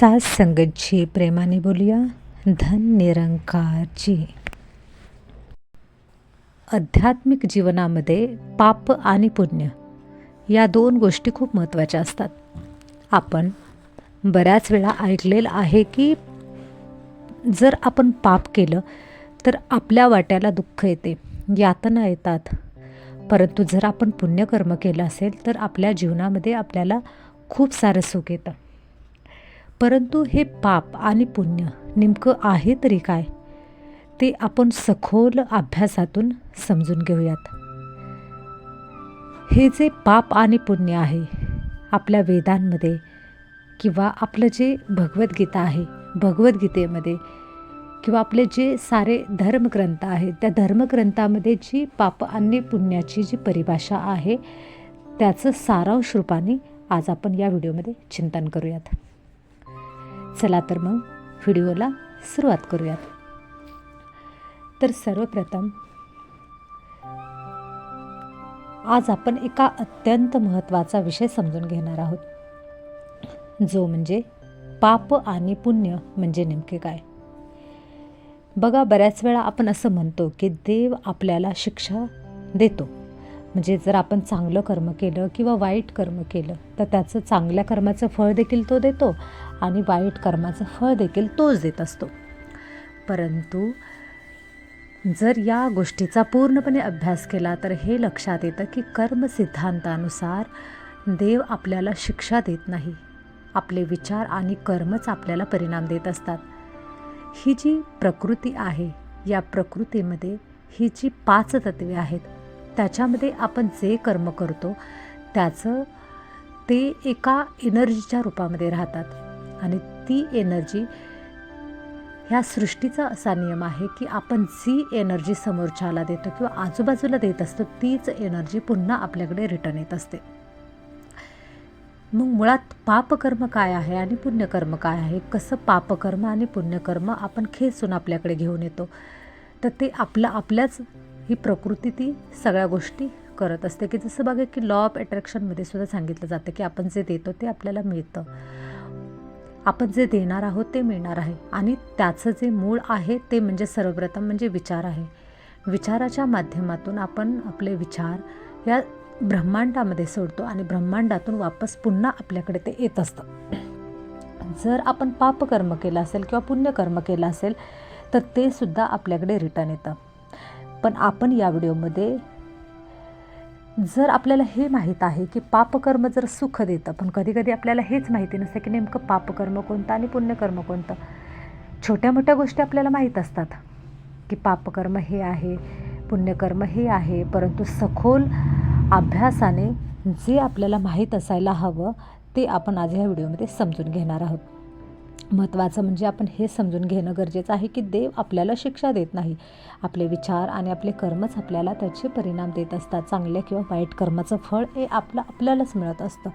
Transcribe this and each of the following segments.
सास संगतची प्रेमाने बोलूया. धन निरंकारची. आध्यात्मिक जीवनामध्ये पाप आणि पुण्य या दोन गोष्टी खूप महत्त्वाच्या असतात. आपण बऱ्याच वेळा ऐकलेलं आहे की जर आपण पाप केलं तर आपल्या वाट्याला दुःख येते यातना येतात. परंतु जर आपण पुण्यकर्म केलं असेल तर आपल्या जीवनामध्ये आपल्याला खूप सारं सुख येतं. परंतु हे पाप आणि पुण्य नेमकं आहे तरी काय? ते आपण सखोल अभ्यासातून समजून घेऊयात. हे जे पाप आणि पुण्य आहे आपल्या वेदांमध्ये किंवा आपलं जे भगवद्गीता आहे भगवद्गीतेमध्ये किंवा आपले जे सारे धर्मग्रंथ आहेत त्या धर्मग्रंथामध्ये जी पाप आणि पुण्याची जी परिभाषा आहे त्याचं सारांश रूपाने आज आपण या व्हिडिओमध्ये चिंतन करूयात. चला तर मग व्हिडिओला सुरुवात करूयात. तर सर्वप्रथम आज आपण एका अत्यंत महत्त्वाचा विषय समजून घेणार आहोत जो म्हणजे पाप आणि पुण्य म्हणजे नेमके काय? बघा बऱ्याच वेळा आपण असं म्हणतो की देव आपल्याला शिक्षा देतो. म्हणजे जर आपण चांगलं कर्म केलं किंवा वाईट कर्म केलं तर त्याचं चांगल्या कर्माचं फळ देखील तो देतो आणि वाईट कर्माचं फळ देखील तोच देत असतो. परंतु जर या गोष्टीचा पूर्णपणे अभ्यास केला तर हे लक्षात येतं की कर्म सिद्धांतानुसार देव आपल्याला शिक्षा देत नाही. आपले विचार आणि कर्मच आपल्याला परिणाम देत असतात. ही जी प्रकृती आहे या प्रकृतीमध्ये ही जी पाच तत्वे आहेत त्याच्यामध्ये आपण जे कर्म करतो त्याचं ते एका एनर्जीच्या रूपामध्ये राहतात. आणि ती एनर्जी ह्या सृष्टीचा असा नियम आहे की आपण जी एनर्जी समोरच्याला देतो किंवा आजूबाजूला देत असतो तीच एनर्जी पुन्हा आपल्याकडे रिटर्न येत असते. मग मुळात पापकर्म काय आहे आणि पुण्यकर्म काय आहे? कसं पापकर्म आणि पुण्यकर्म आपण खेचून आपल्याकडे घेऊन येतो? तर ते आपलं आपल्याच ही प्रकृती ती सगळ्या गोष्टी करत असते की जसं बघा की लॉ ऑफ अट्रॅक्शनमध्ये सुद्धा सांगितलं जातं की आपण जे देतो ते आपल्याला मिळतं. आपण जे देणार आहोत ते मिळणार आहे आणि त्याचं जे मूळ आहे ते म्हणजे सर्वप्रथम म्हणजे विचार आहे. विचाराच्या माध्यमातून आपण आपले विचार या ब्रह्मांडामध्ये सोडतो आणि ब्रह्मांडातून वापस पुन्हा आपल्याकडे ते येत असतं. जर आपण पापकर्म केलं असेल किंवा पुण्यकर्म केलं असेल तर ते सुद्धा आपल्याकडे रिटर्न येतं. पण आपण या व्हिडिओमध्ये जर आपल्याला हे माहीत आहे की पापकर्म जर सुख देतं पण कधीकधी आपल्याला हेच माहिती नसतं की नेमकं पापकर्म कोणतं आणि पुण्यकर्म कोणतं. छोट्या मोठ्या गोष्टी आपल्याला माहीत असतात की पापकर्म हे आहे पुण्यकर्म हे आहे परंतु सखोल अभ्यासाने जे आपल्याला माहीत असायला हवं ते आपण आज ह्या व्हिडिओमध्ये समजून घेणार आहोत. महत्त्वाचं म्हणजे आपण हे समजून घेणं गरजेचं आहे की देव आपल्याला शिक्षा देत नाही. आपले विचार आणि आपले कर्मच आपल्याला त्याचे परिणाम देत असतात. चांगल्या किंवा वाईट कर्माचं फळ हे आपलं आपल्यालाच मिळत असतं.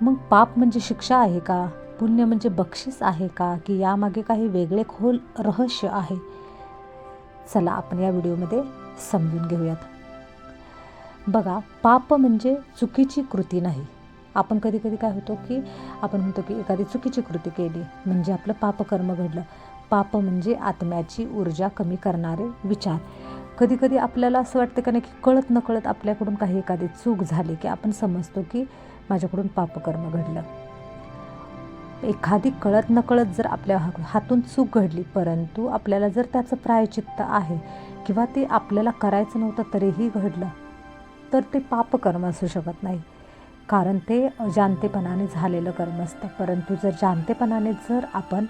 मग पाप म्हणजे शिक्षा आहे का? पुण्य म्हणजे बक्षीस आहे का? की यामागे काही वेगळे खोल रहस्य आहे? चला आपण या व्हिडिओमध्ये समजून घेऊयात. बघा पाप म्हणजे चुकीची कृती नाही. आपण कधी कधी काय होतो की आपण म्हणतो की एखादी चुकीची कृती केली म्हणजे आपलं पापकर्म घडलं. पाप म्हणजे आत्म्याची ऊर्जा कमी करणारे विचार. कधी कधी आपल्याला असं वाटतं का नाही की कळत नकळत आपल्याकडून काही एखादी चूक झाली की आपण समजतो की माझ्याकडून पापकर्म घडलं. एखादी कळत नकळत जर आपल्या हातून चूक घडली परंतु आपल्याला जर त्याचं प्रायचित्त आहे किंवा ते आपल्याला करायचं नव्हतं तरीही घडलं तर ते पापकर्म असू शकत नाही. कारण ते अजानतेपणाने झालेलं कर्म असतं. परंतु जर जाणतेपणाने जर आपण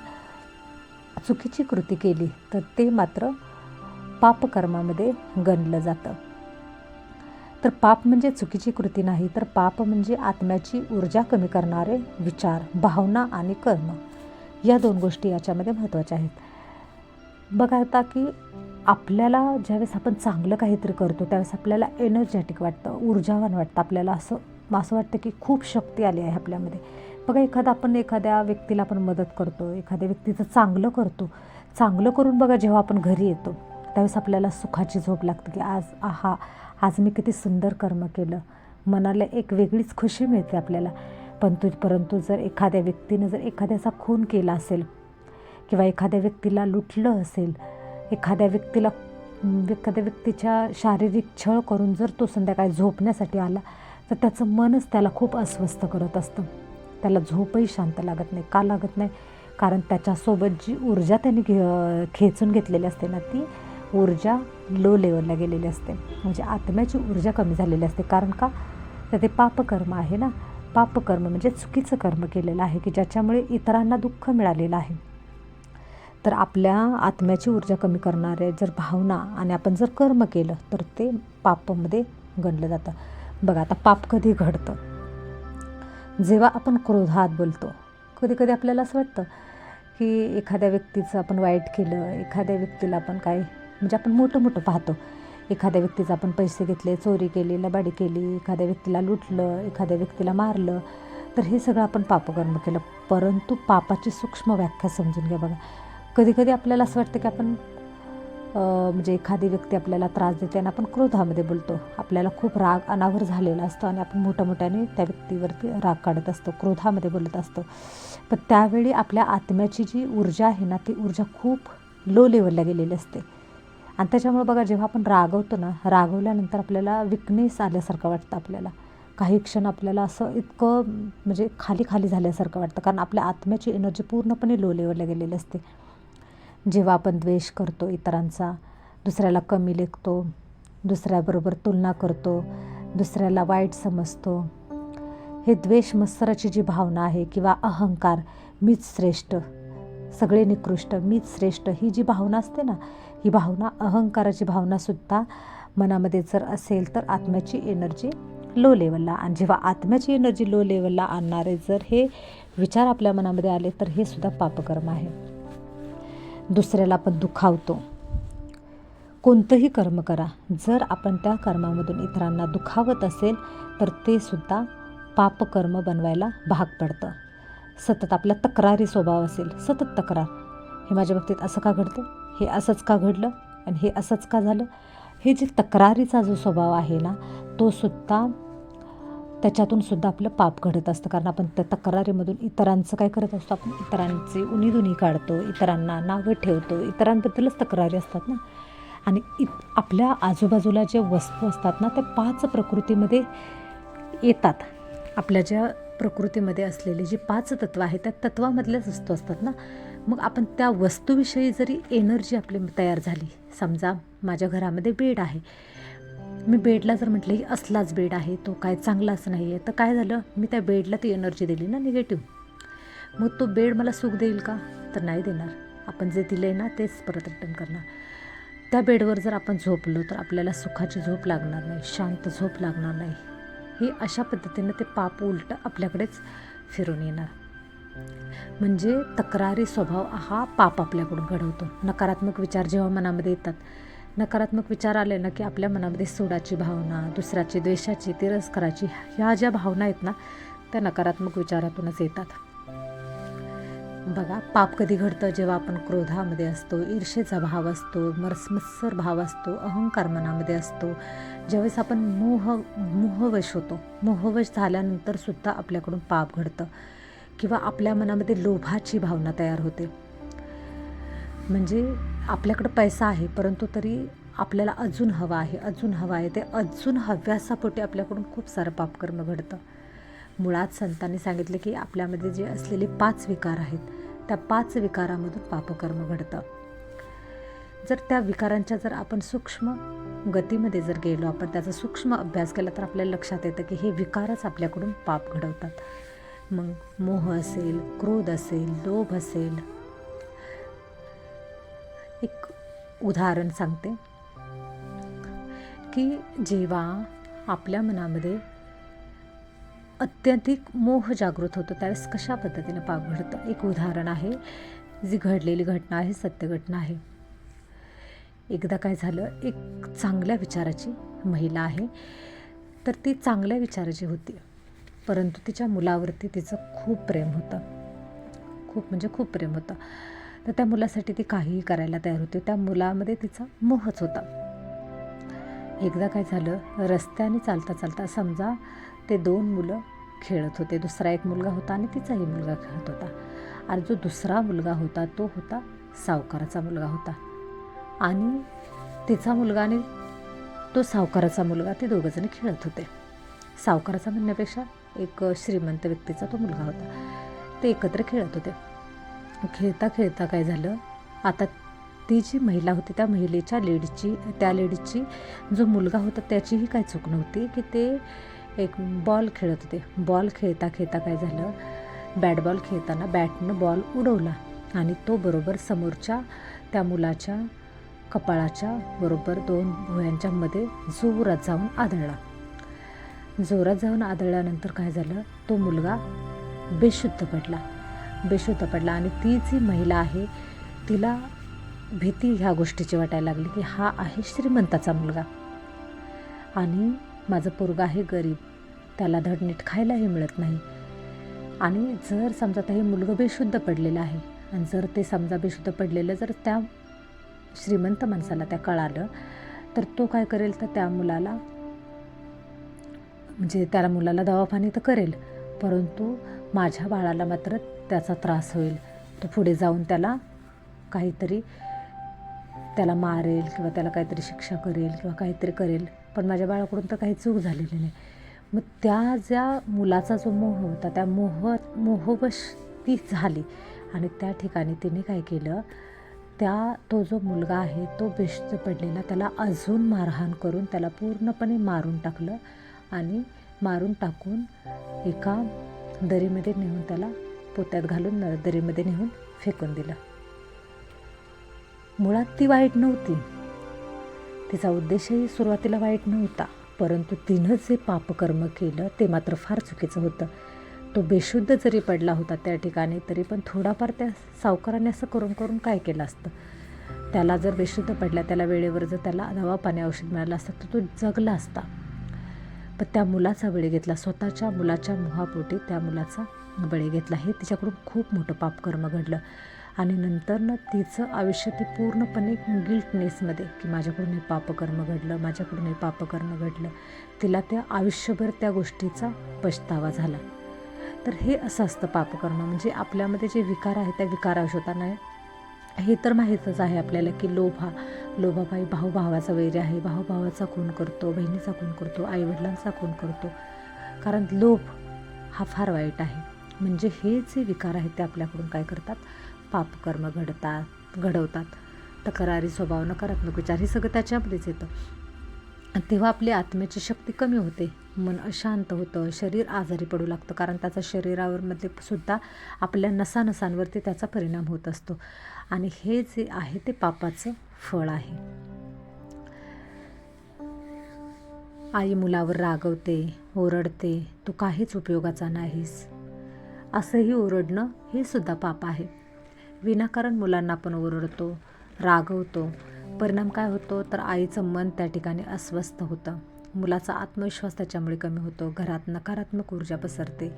चुकीची कृती केली तर ते मात्र पापकर्मामध्ये गणलं जातं. तर पाप म्हणजे चुकीची कृती नाही तर पाप म्हणजे आत्म्याची ऊर्जा कमी करणारे विचार भावना आणि कर्म. या दोन गोष्टी याच्यामध्ये महत्त्वाच्या आहेत. बघा आता की आपल्याला ज्यावेळेस आपण चांगलं काहीतरी करतो त्यावेळेस आपल्याला एनर्जेटिक वाटतं ऊर्जावान वाटतं. आपल्याला असं असं वाटतं की खूप शक्ती आली आहे आपल्यामध्ये. बघा एखादा आपण एखाद्या व्यक्तीला आपण मदत करतो एखाद्या व्यक्तीचं चांगलं करतो. चांगलं करून बघा जेव्हा आपण घरी येतो त्यावेळेस आपल्याला सुखाची झोप लागते की आज आहा आज मी किती सुंदर कर्म केलं. मनाला एक वेगळीच खुशी मिळते आपल्याला. परंतु परंतु जर एखाद्या व्यक्तीनं जर एखाद्याचा खून केला असेल किंवा एखाद्या व्यक्तीला लुटलं असेल एखाद्या व्यक्तीला एखाद्या व्यक्तीच्या शारीरिक छळ करून जर तो संध्याकाळी झोपण्यासाठी आला तर त्याचं मनच त्याला खूप अस्वस्थ करत असतं. त्याला झोपही शांत लागत नाही का लागत नाही? कारण त्याच्यासोबत जी ऊर्जा त्याने घे खेचून घेतलेली असते ना ती ऊर्जा लो लेवलला गेलेली असते. म्हणजे आत्म्याची ऊर्जा कमी झालेली असते. कारण का? तर ते पापकर्म आहे ना. पापकर्म म्हणजे चुकीचं कर्म केलेलं आहे की ज्याच्यामुळे इतरांना दुःख मिळालेलं आहे. तर आपल्या आत्म्याची ऊर्जा कमी करणारे जर भावना आणि आपण जर कर्म केलं तर ते पापमध्ये गणलं जातं. बघा आता पाप कधी घडतं? जेव्हा आपण क्रोधात बोलतो कधी कधी आपल्याला असं वाटतं की एखाद्या व्यक्तीचं आपण वाईट केलं एखाद्या व्यक्तीला आपण काय म्हणजे आपण मोठं मोठं पाहतो. एखाद्या व्यक्तीचं आपण पैसे घेतले चोरी केली लबाडी केली एखाद्या व्यक्तीला लुटलं एखाद्या व्यक्तीला मारलं तर हे सगळं आपण पापकर्म केलं. परंतु पापाची सूक्ष्म व्याख्या समजून घ्या बघा. कधी कधी आपल्याला असं वाटतं की आपण म्हणजे एखादी व्यक्ती आपल्याला त्रास देते आणि आपण क्रोधामध्ये बोलतो. आपल्याला खूप राग अनावर झालेला असतो आणि आपण मोठ्या मोठ्याने त्या व्यक्तीवरती राग काढत असतो क्रोधामध्ये बोलत असतो. पण त्यावेळी आपल्या आत्म्याची जी ऊर्जा आहे ना ती ऊर्जा खूप लो लेवलला गेलेली असते. आणि त्याच्यामुळे बघा जेव्हा आपण रागवतो ना रागवल्यानंतर आपल्याला विकनेस आल्यासारखं वाटतं आपल्याला. काही क्षण आपल्याला असं इतकं म्हणजे खाली खाली झाल्यासारखं वाटतं कारण आपल्या आत्म्याची एनर्जी पूर्णपणे लो लेवलला गेलेली असते. जेव्हा आपण द्वेष करतो इतरांचा दुसऱ्याला कमी लेखतो दुसऱ्याबरोबर तुलना करतो दुसऱ्याला वाईट समजतो हे द्वेष मत्सराची जी भावना आहे किंवा अहंकार मीच श्रेष्ठ सगळे निकृष्ट मीच श्रेष्ठ ही जी भावना असते ना ही भावना अहंकाराची भावनासुद्धा मनामध्ये जर असेल तर आत्म्याची एनर्जी लो लेवलला आणि जेव्हा आत्म्याची एनर्जी लो लेवलला आणणारे जर हे विचार आपल्या मनामध्ये आले तर हे सुद्धा पापकर्म आहे. दुसऱ्याला आपण दुखावतो. कोणतंही कर्म करा. जर आपण त्या कर्मामधून इतरांना दुखावत असेल तर ते सुद्धा पापकर्म बनवायला भाग पडतं. सतत आपला तक्रारी स्वभाव असेल सतत तक्रार. हे माझ्या बाबतीत असं का घडतं? हे असंच का घडलं? आणि हे असंच का झालं? हे जे तक्रारीचा जो स्वभाव आहे ना तो सुद्धा त्याच्यातून सुद्धा आपलं पाप घडत असतं. कारण आपण त्या तक्रारीमधून इतरांचं काय करत असतो? आपण इतरांचे उणीधुनी काढतो इतरांना नावं ठेवतो इतरांबद्दलच तक्रारी असतात ना. आणि इत आपल्या आजूबाजूला ज्या वस्तू असतात ना त्या पाच प्रकृतीमध्ये येतात. आपल्या ज्या प्रकृतीमध्ये असलेली जी पाच तत्व आहेत त्या तत्वामधल्याच वस्तू असतात ना. मग आपण त्या वस्तूविषयी जरी एनर्जी आपली तयार झाली समजा माझ्या घरामध्ये बेड आहे. मी बेडला जर म्हटलं की असलाच बेड आहे तो काय चांगलाच नाही आहे तर काय झालं? मी त्या बेडला ती एनर्जी दिली ना निगेटिव्ह मग तो बेड मला सुख देईल का? तर नाही देणार. आपण जे दिलं आहे ना तेच परत रिटर्न करणार. त्या बेडवर जर आपण झोपलो तर आपल्याला सुखाची झोप लागणार नाही शांत झोप लागणार नाही. हे अशा पद्धतीनं ते पाप उलटं आपल्याकडेच फिरून येणार. म्हणजे तक्रारी स्वभाव हा पाप आपल्याकडून घडवतो. नकारात्मक विचार जेव्हा मनामध्ये येतात नकारात्मक विचार आले ना की आपल्या मनामध्ये सोडाची भावना दुसऱ्याची द्वेषाची तिरस्काराची ह्या ज्या भावना आहेत ना त्या नकारात्मक विचारातूनच येतात. बघा पाप कधी घडतं जेव्हा आपण क्रोधामध्ये असतो ईर्षेचा भाव असतो मरस्मत्सर भाव असतो अहंकार मनामध्ये असतो. ज्यावेळेस आपण मोह मोहवश होतो मोहवश झाल्यानंतर सुद्धा आपल्याकडून पाप घडतं किंवा आपल्या मनामध्ये लोभाची भावना तयार होते. म्हणजे आपल्याकडं पैसा आहे परंतु तरी आपल्याला अजून हवा आहे अजून हवा आहे. ते अजून हव्यासापोटी आपल्याकडून खूप सारं पापकर्म घडतं. मुळात संतांनी सांगितले की आपल्यामध्ये जे असलेले पाच विकार आहेत त्या पाच विकारामधून पापकर्म घडतं. जर त्या विकारांच्या जर आपण सूक्ष्म गतीमध्ये जर गेलो आपण त्याचा सूक्ष्म अभ्यास केला तर आपल्याला लक्षात येतं की हे विकारच आपल्याकडून पाप घडवतात. मग मोह असेल क्रोध असेल लोभ असेल एक उदाहरण सांगते. की जेव्हा आपल्या मनामध्ये अत्यधिक मोह जागृत होतो त्यावेळेस कशा पद्धतीने पाप घडतं? एक उदाहरण आहे. जी घडलेली घटना आहे सत्य घटना आहे. एकदा काय झालं एक चांगल्या विचाराची महिला आहे. तर ती चांगल्या विचाराची होती. परंतु तिच्या मुलावरती तिचं खूप प्रेम होतं. खूप म्हणजे खूप प्रेम होतं. तर त्या मुलासाठी ती काहीही करायला तयार होती. त्या मुलामध्ये तिचा मोहच होता. एकदा काय झालं रस्त्याने चालता चालता समजा ते दोन मुलं खेळत होते. दुसरा एक मुलगा होता आणि तिचाही मुलगा खेळत होता. आणि जो दुसरा मुलगा होता तो होता सावकाराचा मुलगा होता. आणि तिचा मुलगा आणि तो सावकाराचा मुलगा ते दोघंजण खेळत होते. सावकाराचा म्हणण्यापेक्षा एक श्रीमंत व्यक्तीचा तो मुलगा होता. ते एकत्र खेळत होते. खेळता खेळता काय झालं? आता ती जी महिला होती त्या महिलेच्या लेडीची त्या लेडीची जो मुलगा होता त्याचीही काय चूक नव्हती की ते एक बॉल खेळत होते. बॉल खेळता खेळता काय झालं? बॅट बॉल खेळताना बॅटनं बॉल उडवला आणि तो बरोबर समोरच्या त्या मुलाच्या कपाळाच्या बरोबर दोन भुयांच्यामध्ये जोरात जाऊन आदळला. जोरात जाऊन आदळल्यानंतर काय झालं? तो मुलगा बेशुद्ध पडला. बेशुद्ध पडला आणि ती जी महिला आहे तिला भीती ह्या गोष्टीची वाटायला लागली की हा आहे श्रीमंताचा मुलगा. आणि माझं पोरगा आहे गरीब त्याला धडनीट खायलाही मिळत नाही. आणि जर समजा आता हे मुलगं बेशुद्ध पडलेलं आहे आणि जर ते समजा बेशुद्ध पडलेलं जर त्या श्रीमंत माणसाला त्या कळालं तर तो काय करेल? तर त्या मुलाला म्हणजे त्याला मुलाला दवाखाने तर करेल. परंतु माझ्या बाळाला मात्र त्याचा त्रास होईल. तो पुढे जाऊन त्याला काहीतरी त्याला मारेल किंवा त्याला काहीतरी शिक्षा करेल किंवा काहीतरी करेल. पण माझ्या बाळाकडून तर काही चूक झालेली नाही. मग त्या ज्या मुलाचा जो मोह होता त्या मोह मोहवश ती झाली. आणि त्या ठिकाणी तिने काय केलं त्या तो जो मुलगा आहे तो बेशुद्ध पडलेला. त्याला अजून मारहाण करून त्याला पूर्णपणे मारून टाकलं. आणि मारून टाकून एका दरीमध्ये नेऊन त्याला पोत्यात घालून नळदरीमध्ये नेऊन फेकून दिलं. मुळात ती वाईट नव्हती. तिचा उद्देशही सुरुवातीला वाईट नव्हता परंतु तिनं जे पापकर्म केलं ते मात्र फार चुकीचं होतं. तो बेशुद्ध जरी पडला होता त्या ठिकाणी तरी पण थोडाफार त्या सावकाराने असं करून करून काय केलं असतं? त्याला जर बेशुद्ध पडला त्याला वेळेवर जर त्याला दवा पाणी औषध मिळालं असतं तर तो जगला असता. पण त्या मुलाचा वेळ घेतला. स्वतःच्या मुलाच्या मोहापोटी त्या मुलाचा बळी घेतला हे तिच्याकडून खूप मोठं पापकर्म घडलं. आणि नंतरनं तिचं आयुष्य ते पूर्णपणे गिल्टनेसमध्ये की माझ्याकडून हे पापकर्म घडलं माझ्याकडून हे पापकर्म घडलं. तिला त्या आयुष्यभर त्या गोष्टीचा पछतावा झाला. तर हे असं असतं पापकर्म म्हणजे आपल्यामध्ये जे विकार आहे त्या विकाराशोताना हे तर माहीतच आहे आपल्याला की लोभ हा लोभाबाई भाऊ भावाचा वैर आहे. भाऊ भावाचा खून करतो बहिणीचा खून करतो आईवडिलांचा खून करतो. कारण लोभ हा फार वाईट आहे. म्हणजे हे जे विकार आहेत ते आपल्याकडून काय करतात? पापकर्म घडतात घडवतात. तक्रारी स्वभाव नकारात्मक विचार हे सगळं त्याच्यामध्येच येतं. तेव्हा आपली आत्म्याची शक्ती कमी होते. मन अशांत होतं शरीर आजारी पडू लागतं कारण त्याचा शरीरावरमध्ये सुद्धा आपल्या नसानसांवरती त्याचा परिणाम होत असतो. आणि हे जे आहे ते पापाचं फळ आहे. आई मुलावर रागवते ओरडते तू काहीच उपयोगाचा नाहीस. असंही ओरडणं हे सुद्धा पाप आहे. विनाकारण मुलांना आपण ओरडतो रागवतो. परिणाम काय होतो? तर आईचं मन त्या ठिकाणी अस्वस्थ होतं. मुलाचा आत्मविश्वास त्याच्यामुळे कमी होतो. घरात नकारात्मक ऊर्जा पसरते.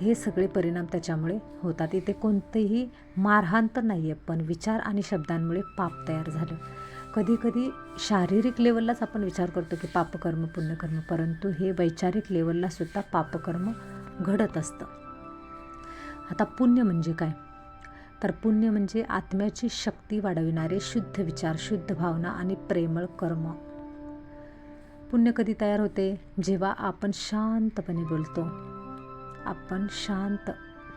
हे सगळे परिणाम त्याच्यामुळे होतात. इथे कोणतेही मारहाण तर नाही आहे पण विचार आणि शब्दांमुळे पाप तयार झालं. कधीकधी शारीरिक लेवललाच आपण विचार करतो की पापकर्म पुण्यकर्म परंतु हे वैचारिक लेवललासुद्धा पापकर्म घडत असतं. आता पुण्य म्हणजे काय? तर पुण्य म्हणजे आत्म्याची शक्ती वाढविणारे शुद्ध विचार शुद्ध भावना आणि प्रेमळ कर्म. पुण्य कधी तयार होते? जेव्हा आपण शांतपणे बोलतो. आपण शांत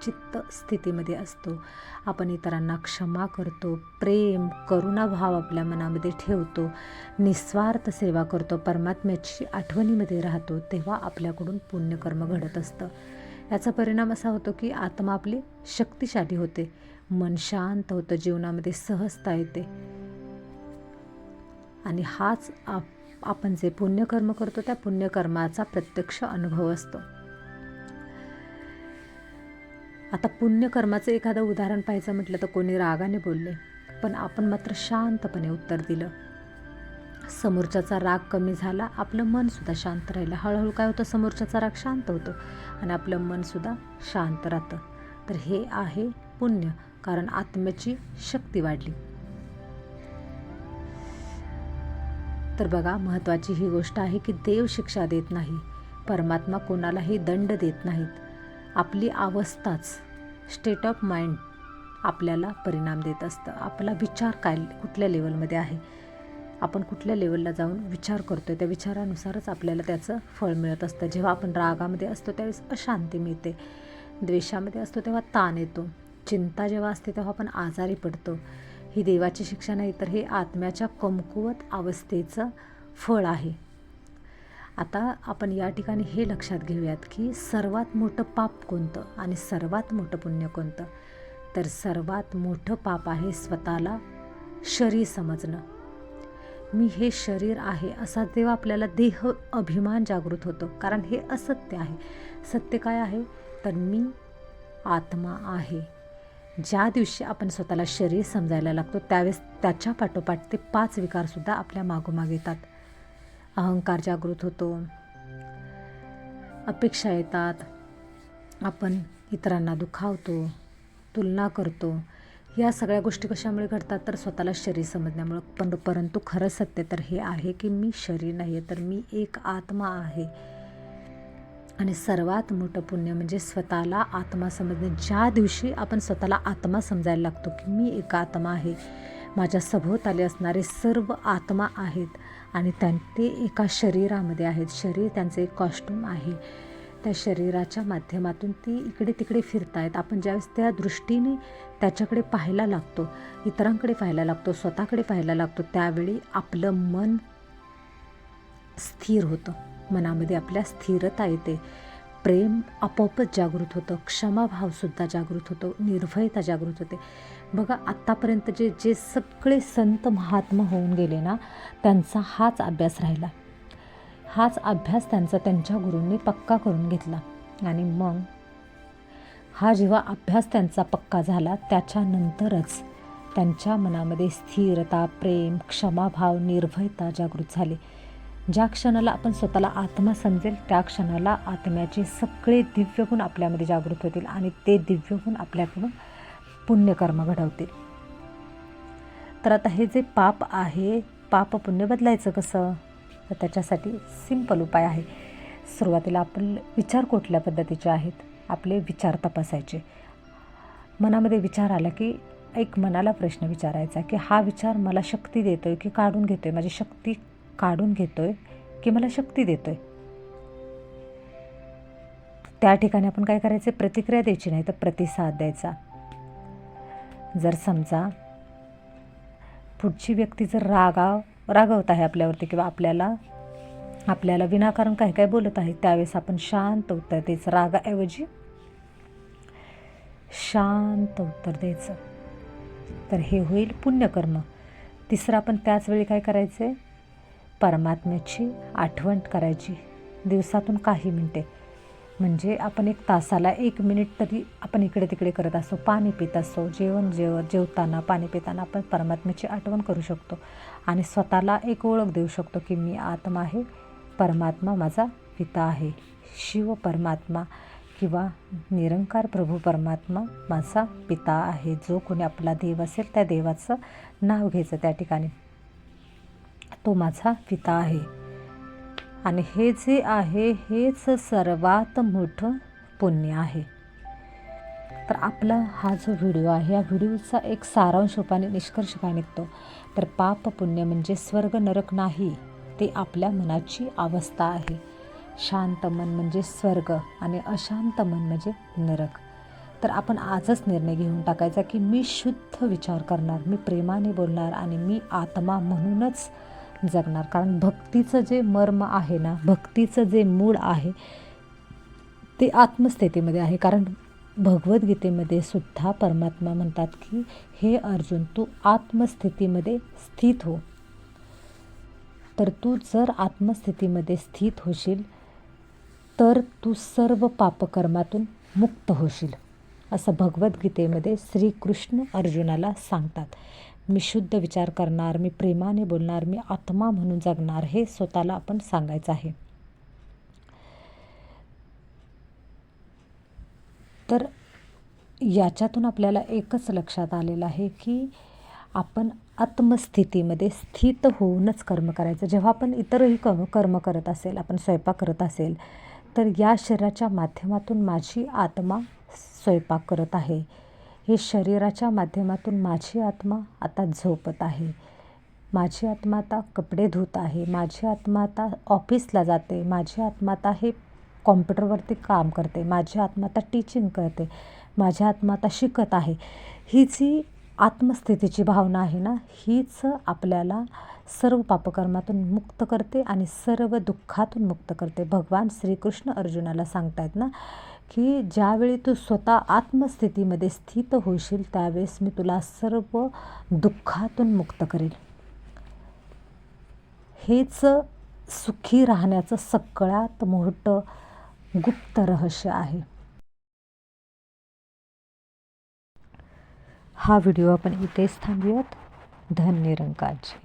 चित्त स्थितीमध्ये असतो. आपण इतरांना क्षमा करतो प्रेम करुणाभाव आपल्या मनामध्ये ठेवतो निस्वार्थ सेवा करतो परमात्म्याची आठवणीमध्ये राहतो तेव्हा आपल्याकडून पुण्यकर्म घडत असतं. याचा परिणाम असा होतो की आत्मा आपली शक्तिशाली होते. मन शांत होतं जीवनामध्ये सहजता येते. आणि हाच आप आपण जे पुण्यकर्म करतो त्या पुण्यकर्माचा प्रत्यक्ष अनुभव असतो. आता पुण्यकर्माचं एखादं उदाहरण पाहायचं म्हटलं तर कोणी रागाने बोलले पण आपण मात्र शांतपणे उत्तर दिलं. समोरच्याचा राग कमी झाला आपलं मनसुद्धा शांत राहिलं. हळूहळू काय होतं? समोरच्याचा राग शांत होतो आणि आपलं मनसुद्धा शांत राहतं. तर हे आहे पुण्य कारण आत्म्याची शक्ती वाढली. तर बघा महत्त्वाची ही गोष्ट आहे की देव शिक्षा देत नाही. परमात्मा कोणालाही दंड देत नाहीत. आपली अवस्थाच स्टेट ऑफ माइंड आपल्याला परिणाम देत असतं. आपला विचार काय कुठल्या लेवलमध्ये आहे? आपण कुठल्या लेवलला जाऊन विचार करतो त्या विचारानुसारच आपल्याला त्याचं फळ मिळत असतं. जेव्हा आपण रागामध्ये असतो त्यावेळेस अशांती मिळते. द्वेषामध्ये असतो तेव्हा ताण येतो. चिंता जेव्हा असते तेव्हा आपण आजारी पडतो. ही देवाची शिक्षा नाही तर हे आत्म्याच्या कमकुवत अवस्थेचं फळ आहे. आता आपण या ठिकाणी हे लक्षात घेऊयात की सर्वात मोठं पाप कोणतं आणि सर्वात मोठं पुण्य कोणतं? तर सर्वात मोठं पाप आहे स्वतःला शरीर समजणं. मी हे शरीर आहे असा तेव्हा आपल्याला देह अभिमान जागृत होतो. कारण हे असत्य आहे. सत्य काय आहे? तर मी आत्मा आहे. ज्या दिवशी आपण स्वतःला शरीर समजायला लागतो त्यावेळेस त्याच्या पाठोपाठ ते पाच विकारसुद्धा आपल्या मागोमाग येतात. अहंकार जागृत होतो. अपेक्षा येतात. आपण इतरांना दुखावतो तुलना करतो. या सगळ्या गोष्टी कशामुळे घडतात? तर स्वतःला शरीर समजण्यामुळं. पण परंतु खरं सत्य तर हे आहे की मी शरीर नाही आहे तर मी एक आत्मा आहे. आणि सर्वात मोठं पुण्य म्हणजे स्वतःला आत्मा समजणे. ज्या दिवशी आपण स्वतःला आत्मा समजायला लागतो की मी एक आत्मा आहे माझ्या सभोवताली असणारे सर्व आत्मा आहेत आणि त्यां ते एका शरीरामध्ये आहेत. शरीर त्यांचं एक कॉस्ट्यूम आहे. त्या शरीराच्या माध्यमातून ती इकडे तिकडे फिरतायत. आपण ज्यावेळेस त्या दृष्टीने त्याच्याकडे पाहायला लागतो इतरांकडे पाहायला लागतो स्वतःकडे पाहायला लागतो त्यावेळी आपलं मन स्थिर होतं. मनामध्ये आपल्या स्थिरता येते. प्रेम आपोआपच जागृत होतं. क्षमाभावसुद्धा जागृत होतो. निर्भयता जागृत होते. बघा आत्तापर्यंत जे जे सगळे संत महात्मा होऊन गेले ना त्यांचा हाच अभ्यास राहिला. हाच अभ्यास त्यांचा त्यांच्या गुरूंनी पक्का करून घेतला. आणि मग? हा जेव्हा अभ्यास त्यांचा पक्का झाला त्याच्यानंतरच त्यांच्या मनामध्ये स्थिरता प्रेम क्षमाभाव निर्भयता जागृत झाली. ज्या क्षणाला आपण स्वतःला आत्मा समजेल त्या क्षणाला आत्म्याचे सगळे दिव्यगुण आपल्यामध्ये जागृत होतील आणि ते दिव्यगुण आपल्याकडून पुण्यकर्म घडवतील. तर आता हे जे पाप आहे पाप पुण्य बदलायचं कसं? तर त्याच्यासाठी सिंपल उपाय आहे. सुरुवातीला आपण विचार कुठल्या पद्धतीचे आहेत? आपले विचार तपासायचे. मनामध्ये विचार आला की एक मनाला प्रश्न विचारायचा की हा विचार मला शक्ती देतो आहे की काढून घेतो आहे माझी शक्ती काढून घेतो आहे की मला शक्ती देतो आहे त्या ठिकाणी आपण काय करायचं? प्रतिक्रिया द्यायची नाही तर प्रतिसाद द्यायचा. जर समजा पुढची व्यक्ती जर रागाव रागवत आहे आपल्यावरती किंवा आपल्याला आपल्याला विनाकारण काय काय बोलत आहे त्यावेळेस आपण शांत उत्तर द्यायचं. रागाऐवजी शांत उत्तर द्यायचं. तर हे होईल पुण्यकर्म. तिसरं आपण त्याच वेळी काय करायचं आहे परमात्म्याची आठवण करायची. दिवसातून काही मिनटे. म्हणजे आपण एक तासाला एक मिनिट तरी आपण इकडे तिकडे करत असतो. पाणी पित असतो. जेवण जेव जेवताना पाणी पिताना आपण परमात्म्याची आठवण करू शकतो. आणि स्वतःला एक ओळख देऊ शकतो की मी आत्मा आहे. परमात्मा माझा पिता आहे. शिव परमात्मा किंवा निरंकार प्रभू परमात्मा माझा पिता आहे. जो कोणी आपला देव असेल त्या देवाचं नाव घ्यायचं त्या ठिकाणी. तो माझा पिता आहे. आणि हे जे आहे हेच सर्वात मोठं पुण्य आहे. तर आपला हा जो व्हिडिओ आहे या व्हिडिओचा एक सारांश रूपाने निष्कर्ष काय निघतो? तर पाप पुण्य म्हणजे स्वर्ग नरक नाही ते आपल्या मनाची अवस्था आहे. शांत मन म्हणजे स्वर्ग आणि अशांत मन म्हणजे नरक. तर आपण आजच निर्णय घेऊन टाकायचा की मी शुद्ध विचार करणार मी प्रेमाने बोलणार आणि मी आत्मा म्हणूनच जगणार. कारण भक्तीचं जे मर्म आहे ना भक्तीचं जे मूळ आहे ते आत्मस्थितीमध्ये आहे. कारण भगवद्गीतेमध्ये सुद्धा परमात्मा म्हणतात की हे अर्जुन तू आत्मस्थितीमध्ये स्थित हो. तर तू जर आत्मस्थितीमध्ये स्थित होशील तर तू सर्व पापकर्मातून मुक्त होशील असं भगवद्गीतेमध्ये श्रीकृष्ण अर्जुनाला सांगतात. मी शुद्ध विचार करणार मी प्रेमाने बोलणार मी आत्मा म्हणून जगणार हे स्वतःला आपण सांगायचं आहे. तर याच्यातून आपल्याला एकच लक्षात आलेलं आहे की आपण आत्मस्थितीमध्ये स्थित होऊनच कर्म करायचं. जेव्हा आपण इतरही क कर्म करत असेल आपण स्वयंपाक करत असेल तर या शरीराच्या माध्यमातून माझी आत्मा स्वयंपाक करत आहे. हे शरीराच्या माध्यमातून माझी आत्मा आता झोपत आहे. माझी आत्मा आता कपडे धुत आहे. माझी आत्मा आता ऑफिसला जाते. माझी आत्मा आता हे कॉम्प्युटरवरती काम करते. माझी आत्मा आता टीचिंग करते. माझी आत्मा आता शिकत आहे. ही जी आत्मस्थितीची भावना आहे ना हीच आपल्याला सर्व पापकर्मातून मुक्त करते आणि सर्व दुःखातून मुक्त करते. भगवान श्रीकृष्ण अर्जुनाला सांगतायत ना की ज्यावेळी तू स्वतः आत्मस्थितीमध्ये स्थित होशील त्यावेळेस मी तुला सर्व दुःखातून मुक्त करेल. हेच सुखी राहण्याचं सगळ्यात मोठं गुप्त रहस्य आहे. हा व्हिडिओ आपण इथेच थांबूयात. धन्य रंकाजी